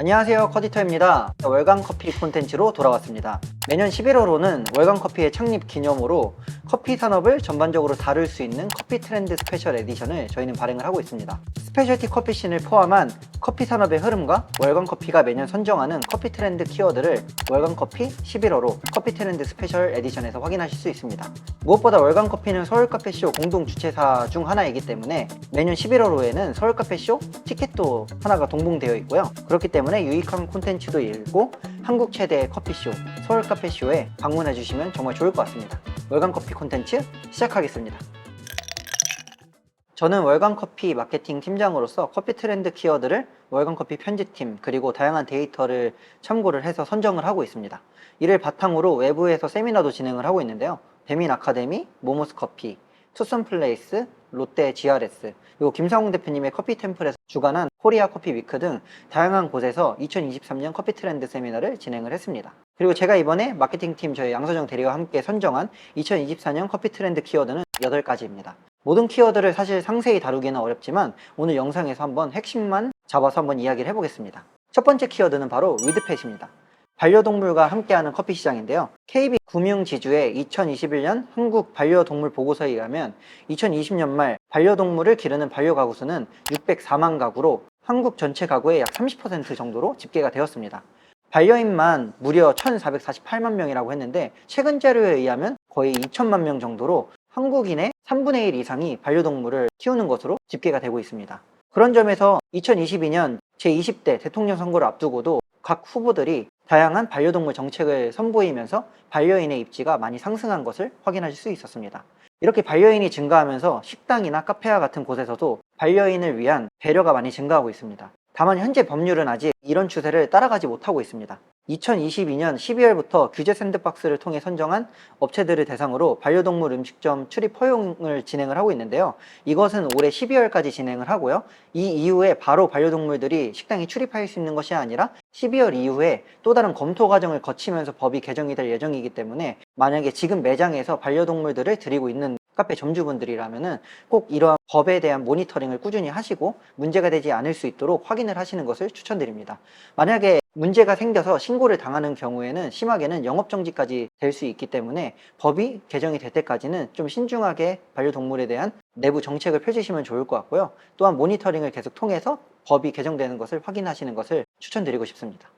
안녕하세요. 커디터입니다. 월간 커피 콘텐츠로 돌아왔습니다 매년 11월호는 월간 커피의 창립 기념으로 커피 산업을 전반적으로 다룰 수 있는 커피 트렌드 스페셜 에디션을 저희는 발행을 하고 있습니다. 스페셜티 커피 씬을 포함한 커피 산업의 흐름과 월간 커피가 매년 선정하는 커피 트렌드 키워드를 월간 커피 11월호 커피 트렌드 스페셜 에디션에서 확인하실 수 있습니다. 무엇보다 월간 커피는 서울 카페쇼 공동 주최사 중 하나이기 때문에 매년 11월호에는 서울 카페쇼 티켓도 하나가 동봉되어 있고요. 그렇기 때문에 유익한 콘텐츠도 읽고 한국 최대의 커피쇼 서울 카페쇼에 방문해 주시면 정말 좋을 것 같습니다 월간 커피 콘텐츠 시작하겠습니다 저는 월간 커피 마케팅 팀장으로서 커피 트렌드 키워드를 월간 커피 편집팀 그리고 다양한 데이터를 참고를 해서 선정을 하고 있습니다. 이를 바탕으로 외부에서 세미나도 진행을 하고 있는데요. 배민 아카데미, 모모스 커피, 투썸 플레이스, 롯데 GRS, 그리고 김상웅 대표님의 커피 템플에서 주관한 코리아 커피 위크 등 다양한 곳에서 2023년 커피 트렌드 세미나를 진행을 했습니다. 그리고 제가 이번에 마케팅팀 저희 양서정 대리와 함께 선정한 2024년 커피 트렌드 키워드는 8가지입니다. 모든 키워드를 사실 상세히 다루기는 어렵지만 오늘 영상에서 한번 핵심만 잡아서 한번 이야기를 해보겠습니다. 첫 번째 키워드는 바로 위드펫입니다. 반려동물과 함께하는 커피 시장인데요. KB 금융지주의 2021년 한국 반려동물 보고서에 의하면 2020년 말 반려동물을 기르는 반려가구 수는 604만 가구로 한국 전체 가구의 약 30% 정도로 집계가 되었습니다. 반려인만 무려 1,448만 명이라고 했는데 최근 자료에 의하면 거의 2천만 명 정도로 한국인의 3분의 1 이상이 반려동물을 키우는 것으로 집계가 되고 있습니다. 그런 점에서 2022년 제20대 대통령 선거를 앞두고도 각 후보들이 다양한 반려동물 정책을 선보이면서 반려인의 입지가 많이 상승한 것을 확인하실 수 있었습니다. 이렇게 반려인이 증가하면서 식당이나 카페와 같은 곳에서도 반려인을 위한 배려가 많이 증가하고 있습니다. 다만 현재 법률은 아직 이런 추세를 따라가지 못하고 있습니다. 2022년 12월부터 규제 샌드박스를 통해 선정한 업체들을 대상으로 반려동물 음식점 출입 허용을 진행을 하고 있는데요. 이것은 올해 12월까지 진행을 하고요. 이 이후에 바로 반려동물들이 식당에 출입할 수 있는 것이 아니라 12월 이후에 또 다른 검토 과정을 거치면서 법이 개정이 될 예정이기 때문에 만약에 지금 매장에서 반려동물들을 드리고 있는 카페 점주분들이라면은 꼭 이러한 법에 대한 모니터링을 꾸준히 하시고 문제가 되지 않을 수 있도록 확인을 하시는 것을 추천드립니다. 만약에 문제가 생겨서 신고를 당하는 경우에는 심하게는 영업정지까지 될 수 있기 때문에 법이 개정이 될 때까지는 좀 신중하게 반려동물에 대한 내부 정책을 펴주시면 좋을 것 같고요. 또한 모니터링을 계속 통해서 법이 개정되는 것을 확인하시는 것을 추천드리고 싶습니다.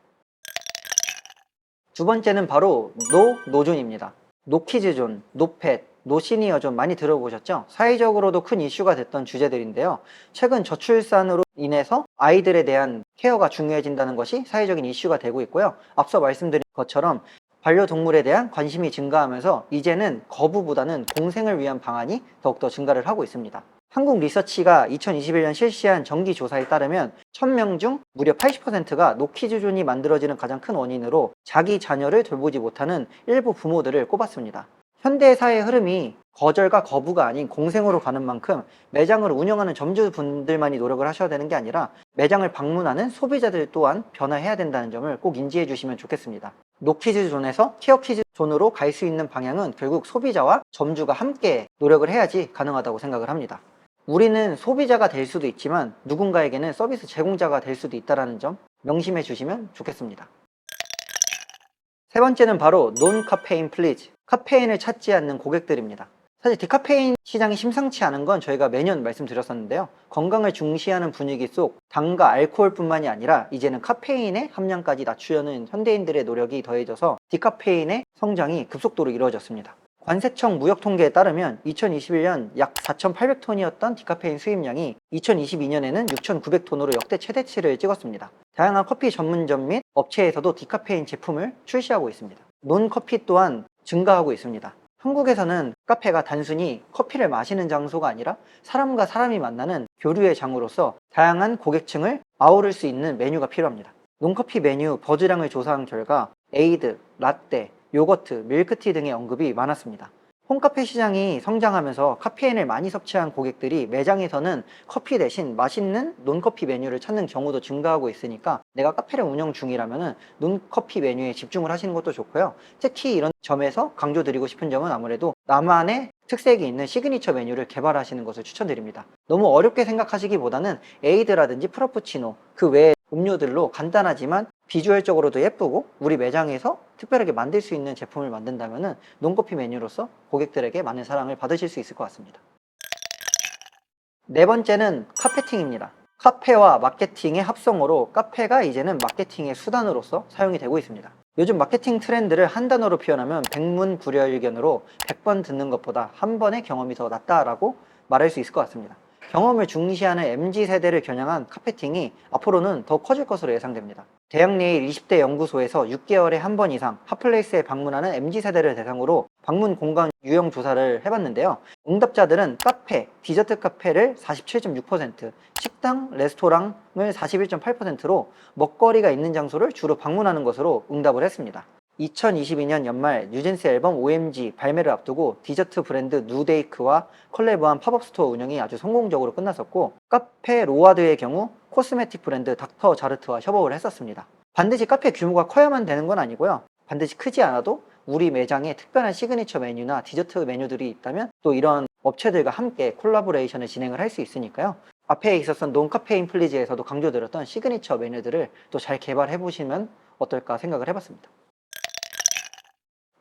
두 번째는 바로 노 노존입니다. 노키즈존, 노펫, 노시니어존 많이 들어보셨죠? 사회적으로도 큰 이슈가 됐던 주제들인데요. 최근 저출산으로 인해서 아이들에 대한 케어가 중요해진다는 것이 사회적인 이슈가 되고 있고요. 앞서 말씀드린 것처럼 반려동물에 대한 관심이 증가하면서 이제는 거부보다는 공생을 위한 방안이 더욱더 증가를 하고 있습니다. 한국 리서치가 2021년 실시한 정기 조사에 따르면 1000명 중 무려 80%가 노키즈존이 만들어지는 가장 큰 원인으로 자기 자녀를 돌보지 못하는 일부 부모들을 꼽았습니다. 현대 사회의 흐름이 거절과 거부가 아닌 공생으로 가는 만큼 매장을 운영하는 점주분들만이 노력을 하셔야 되는 게 아니라 매장을 방문하는 소비자들 또한 변화해야 된다는 점을 꼭 인지해 주시면 좋겠습니다. 노키즈 존에서 티어키즈 존으로 갈 수 있는 방향은 결국 소비자와 점주가 함께 노력을 해야지 가능하다고 생각을 합니다. 우리는 소비자가 될 수도 있지만 누군가에게는 서비스 제공자가 될 수도 있다는 점 명심해 주시면 좋겠습니다. 세 번째는 바로 논 카페인 플리즈 카페인을 찾지 않는 고객들입니다. 사실 디카페인 시장이 심상치 않은 건 저희가 매년 말씀드렸었는데요. 건강을 중시하는 분위기 속 당과 알코올뿐만이 아니라 이제는 카페인의 함량까지 낮추려는 현대인들의 노력이 더해져서 디카페인의 성장이 급속도로 이루어졌습니다. 관세청 무역 통계에 따르면 2021년 약 4,800톤이었던 디카페인 수입량이 2022년에는 6,900톤으로 역대 최대치를 찍었습니다. 다양한 커피 전문점 및 업체에서도 디카페인 제품을 출시하고 있습니다. 논커피 또한 증가하고 있습니다. 한국에서는 카페가 단순히 커피를 마시는 장소가 아니라 사람과 사람이 만나는 교류의 장으로서 다양한 고객층을 아우를 수 있는 메뉴가 필요합니다. 논커피 메뉴 버즈량을 조사한 결과 에이드, 라떼, 요거트, 밀크티 등의 언급이 많았습니다. 홈카페 시장이 성장하면서 카페인을 많이 섭취한 고객들이 매장에서는 커피 대신 맛있는 논커피 메뉴를 찾는 경우도 증가하고 있으니까 내가 카페를 운영 중이라면 논커피 메뉴에 집중을 하시는 것도 좋고요. 특히 이런 점에서 강조드리고 싶은 점은 아무래도 나만의 특색이 있는 시그니처 메뉴를 개발하시는 것을 추천드립니다. 너무 어렵게 생각하시기보다는 에이드라든지 프라푸치노 그 외에 음료들로 간단하지만 비주얼적으로도 예쁘고 우리 매장에서 특별하게 만들 수 있는 제품을 만든다면 논커피 메뉴로서 고객들에게 많은 사랑을 받으실 수 있을 것 같습니다. 네 번째는 카페팅입니다. 카페와 마케팅의 합성어로 카페가 이제는 마케팅의 수단으로서 사용이 되고 있습니다. 요즘 마케팅 트렌드를 한 단어로 표현하면 백문구려일견으로 100번 듣는 것보다 한 번의 경험이 더 낫다라고 말할 수 있을 것 같습니다. 경험을 중시하는 MZ세대를 겨냥한 카페팅이 앞으로는 더 커질 것으로 예상됩니다. 대학 내일 20대 연구소에서 6개월에 한 번 이상 핫플레이스에 방문하는 MZ세대를 대상으로 방문 공간 유형 조사를 해봤는데요. 응답자들은 카페, 디저트 카페를 47.6%, 식당, 레스토랑을 41.8%로 먹거리가 있는 장소를 주로 방문하는 것으로 응답을 했습니다. 2022년 연말 뉴진스 앨범 OMG 발매를 앞두고 디저트 브랜드 누데이크와 컬래브한 팝업 스토어 운영이 아주 성공적으로 끝났었고 카페 로아드의 경우 코스메틱 브랜드 닥터 자르트와 협업을 했었습니다. 반드시 카페 규모가 커야만 되는 건 아니고요. 반드시 크지 않아도 우리 매장에 특별한 시그니처 메뉴나 디저트 메뉴들이 있다면 또 이런 업체들과 함께 콜라보레이션을 진행을 할 수 있으니까요. 앞에 있었던 논카페인 플리즈에서도 강조드렸던 시그니처 메뉴들을 또 잘 개발해 보시면 어떨까 생각을 해봤습니다.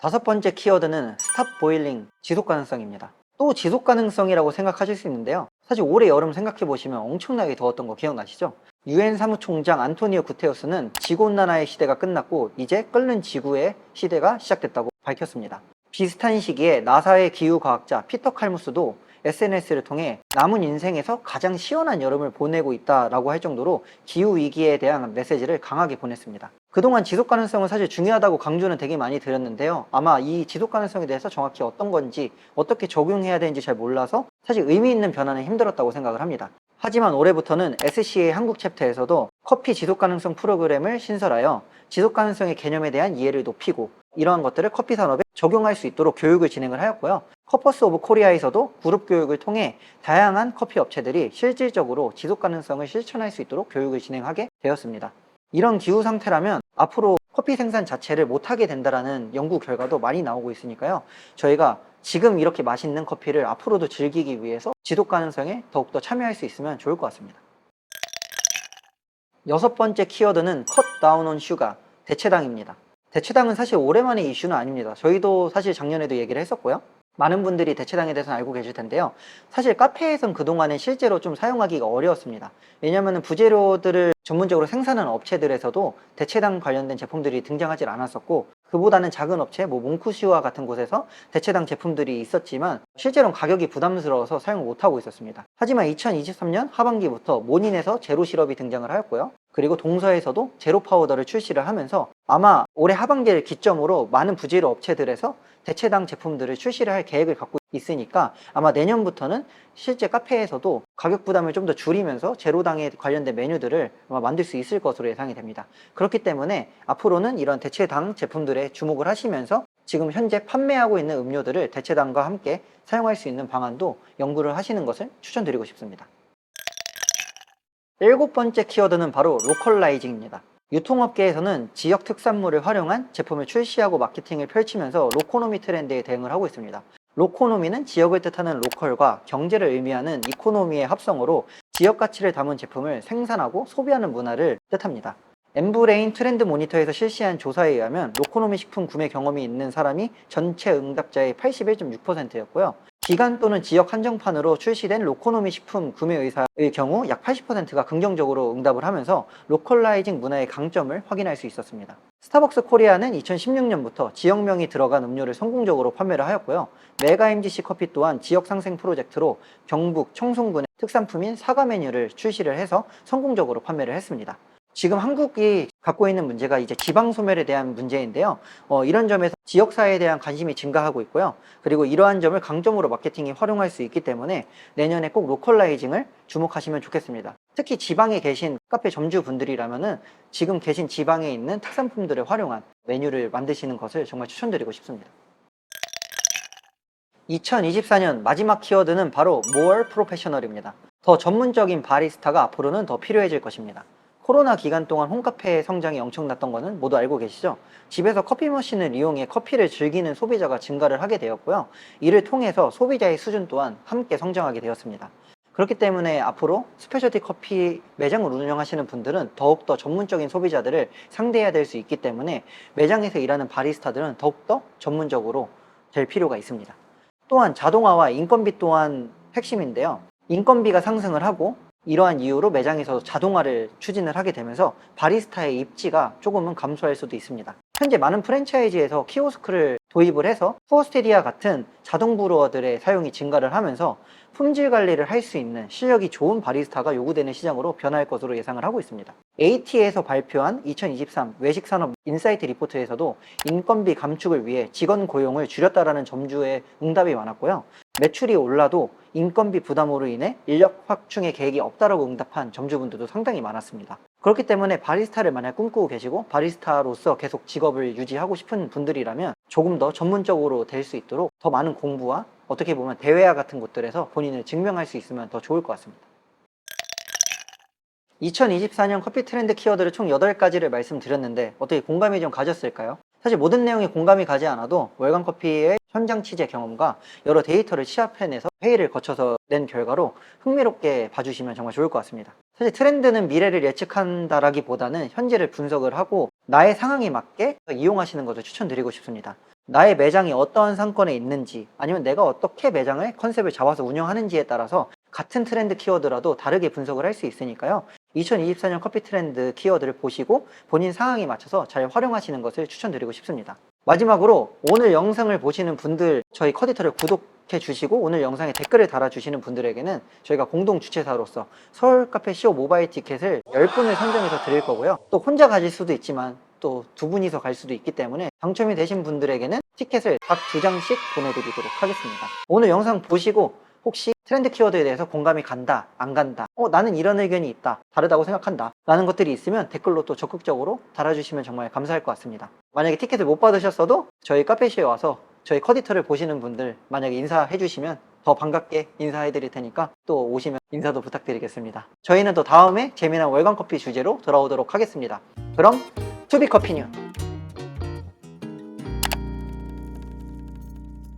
다섯 번째 키워드는 스탑 보일링 지속 가능성입니다. 또 지속 가능성이라고 생각하실 수 있는데요. 사실 올해 여름 생각해 보시면 엄청나게 더웠던 거 기억나시죠? 유엔 사무총장 안토니오 구테우스는 지구온난화의 시대가 끝났고 이제 끓는 지구의 시대가 시작됐다고 밝혔습니다. 비슷한 시기에 나사의 기후 과학자 피터 칼무스도 SNS를 통해 남은 인생에서 가장 시원한 여름을 보내고 있다라고 할 정도로 기후 위기에 대한 메시지를 강하게 보냈습니다. 그동안 지속 가능성은 사실 중요하다고 강조는 되게 많이 드렸는데요. 아마 이 지속 가능성에 대해서 정확히 어떤 건지 어떻게 적용해야 되는지 잘 몰라서 사실 의미 있는 변화는 힘들었다고 생각을 합니다. 하지만 올해부터는 SCA 한국 챕터에서도 커피 지속 가능성 프로그램을 신설하여 지속 가능성의 개념에 대한 이해를 높이고 이러한 것들을 커피 산업에 적용할 수 있도록 교육을 진행을 하였고요. 커퍼스 오브 코리아에서도 그룹 교육을 통해 다양한 커피 업체들이 실질적으로 지속 가능성을 실천할 수 있도록 교육을 진행하게 되었습니다. 이런 기후 상태라면 앞으로 커피 생산 자체를 못하게 된다라는 연구 결과도 많이 나오고 있으니까요. 저희가 지금 이렇게 맛있는 커피를 앞으로도 즐기기 위해서 지속 가능성에 더욱더 참여할 수 있으면 좋을 것 같습니다. 여섯 번째 키워드는 컷 다운 온 슈가 대체당입니다. 대체당은 사실 오랜만의 이슈는 아닙니다. 저희도 사실 작년에도 얘기를 했었고요. 많은 분들이 대체당에 대해서는 알고 계실 텐데요. 사실 카페에선 그동안은 실제로 좀 사용하기가 어려웠습니다. 왜냐하면 부재료들을 전문적으로 생산하는 업체들에서도 대체당 관련된 제품들이 등장하지 않았었고 그보다는 작은 업체, 뭐 몽쿠시와 같은 곳에서 대체당 제품들이 있었지만 실제로는 가격이 부담스러워서 사용을 못하고 있었습니다. 하지만 2023년 하반기부터 모닌에서 제로 시럽이 등장을 하였고요. 그리고 동서에서도 제로 파우더를 출시를 하면서 아마 올해 하반기를 기점으로 많은 부재료 업체들에서 대체당 제품들을 출시를 할 계획을 갖고 있으니까 아마 내년부터는 실제 카페에서도 가격 부담을 좀 더 줄이면서 제로당에 관련된 메뉴들을 아마 만들 수 있을 것으로 예상이 됩니다. 그렇기 때문에 앞으로는 이런 대체당 제품들에 주목을 하시면서 지금 현재 판매하고 있는 음료들을 대체당과 함께 사용할 수 있는 방안도 연구를 하시는 것을 추천드리고 싶습니다. 일곱 번째 키워드는 바로 로컬라이징입니다. 유통업계에서는 지역 특산물을 활용한 제품을 출시하고 마케팅을 펼치면서 로코노미 트렌드에 대응을 하고 있습니다. 로코노미는 지역을 뜻하는 로컬과 경제를 의미하는 이코노미의 합성어로 지역 가치를 담은 제품을 생산하고 소비하는 문화를 뜻합니다. 엠브레인 트렌드 모니터에서 실시한 조사에 의하면 로코노미 식품 구매 경험이 있는 사람이 전체 응답자의 81.6%였고요. 기간 또는 지역 한정판으로 출시된 로코노미 식품 구매 의사의 경우 약 80%가 긍정적으로 응답을 하면서 로컬라이징 문화의 강점을 확인할 수 있었습니다. 스타벅스 코리아는 2016년부터 지역명이 들어간 음료를 성공적으로 판매를 하였고요. 메가 MGC 커피 또한 지역 상생 프로젝트로 경북 청송군의 특산품인 사과 메뉴를 출시를 해서 성공적으로 판매를 했습니다. 지금 한국이 갖고 있는 문제가 이제 지방 소멸에 대한 문제인데요. 어, 이런 점에서 지역사회에 대한 관심이 증가하고 있고요. 그리고 이러한 점을 강점으로 마케팅이 활용할 수 있기 때문에 내년에 꼭 로컬라이징을 주목하시면 좋겠습니다. 특히 지방에 계신 카페 점주 분들이라면은 지금 계신 지방에 있는 특산품들을 활용한 메뉴를 만드시는 것을 정말 추천드리고 싶습니다. 2024년 마지막 키워드는 바로 more professional입니다. 더 전문적인 바리스타가 앞으로는 더 필요해질 것입니다. 코로나 기간 동안 홈카페의 성장이 엄청났던 것은 모두 알고 계시죠? 집에서 커피 머신을 이용해 커피를 즐기는 소비자가 증가를 하게 되었고요. 이를 통해서 소비자의 수준 또한 함께 성장하게 되었습니다. 그렇기 때문에 앞으로 스페셜티 커피 매장을 운영하시는 분들은 더욱더 전문적인 소비자들을 상대해야 될 수 있기 때문에 매장에서 일하는 바리스타들은 더욱더 전문적으로 될 필요가 있습니다. 또한 자동화와 인건비 또한 핵심인데요. 인건비가 상승을 하고 이러한 이유로 매장에서 자동화를 추진을 하게 되면서 바리스타의 입지가 조금은 감소할 수도 있습니다. 현재 많은 프랜차이즈에서 키오스크를 도입을 해서 푸어스테디아 같은 자동 브루어들의 사용이 증가를 하면서 품질 관리를 할 수 있는 실력이 좋은 바리스타가 요구되는 시장으로 변할 것으로 예상을 하고 있습니다. AT에서 발표한 2023 외식산업 인사이트 리포트에서도 인건비 감축을 위해 직원 고용을 줄였다라는 점주의 응답이 많았고요. 매출이 올라도 인건비 부담으로 인해 인력 확충의 계획이 없다라고 응답한 점주분들도 상당히 많았습니다. 그렇기 때문에 바리스타를 만약 꿈꾸고 계시고 바리스타로서 계속 직업을 유지하고 싶은 분들이라면 조금 더 전문적으로 될 수 있도록 더 많은 공부와 어떻게 보면 대회와 같은 곳들에서 본인을 증명할 수 있으면 더 좋을 것 같습니다. 2024년 커피 트렌드 키워드를 총 8가지를 말씀드렸는데 어떻게 공감이 좀 가졌을까요? 사실 모든 내용이 공감이 가지 않아도 월간 커피의 현장 취재 경험과 여러 데이터를 취합해내서 회의를 거쳐서 낸 결과로 흥미롭게 봐주시면 정말 좋을 것 같습니다. 사실 트렌드는 미래를 예측한다라기보다는 현재를 분석을 하고 나의 상황에 맞게 이용하시는 것을 추천드리고 싶습니다. 나의 매장이 어떠한 상권에 있는지 아니면 내가 어떻게 매장을 컨셉을 잡아서 운영하는지에 따라서 같은 트렌드 키워드라도 다르게 분석을 할 수 있으니까요. 2024년 커피 트렌드 키워드를 보시고 본인 상황에 맞춰서 잘 활용하시는 것을 추천드리고 싶습니다. 마지막으로 오늘 영상을 보시는 분들 저희 커디터를 구독해 주시고 오늘 영상에 댓글을 달아주시는 분들에게는 저희가 공동 주최사로서 서울 카페 CO 모바일 티켓을 10분을 선정해서 드릴 거고요. 또 혼자 가실 수도 있지만 또 두 분이서 갈 수도 있기 때문에 당첨이 되신 분들에게는 티켓을 각 두 장씩 보내드리도록 하겠습니다. 오늘 영상 보시고 혹시 트렌드 키워드에 대해서 공감이 간다, 안 간다, 어, 나는 이런 의견이 있다, 다르다고 생각한다, 라는 것들이 있으면 댓글로 또 적극적으로 달아주시면 정말 감사할 것 같습니다. 만약에 티켓을 못 받으셨어도 저희 카페시에 와서 저희 커디터를 보시는 분들 만약에 인사해 주시면 더 반갑게 인사해 드릴 테니까 또 오시면 인사도 부탁드리겠습니다. 저희는 또 다음에 재미난 월간 커피 주제로 돌아오도록 하겠습니다. 그럼 투비 커피 뉴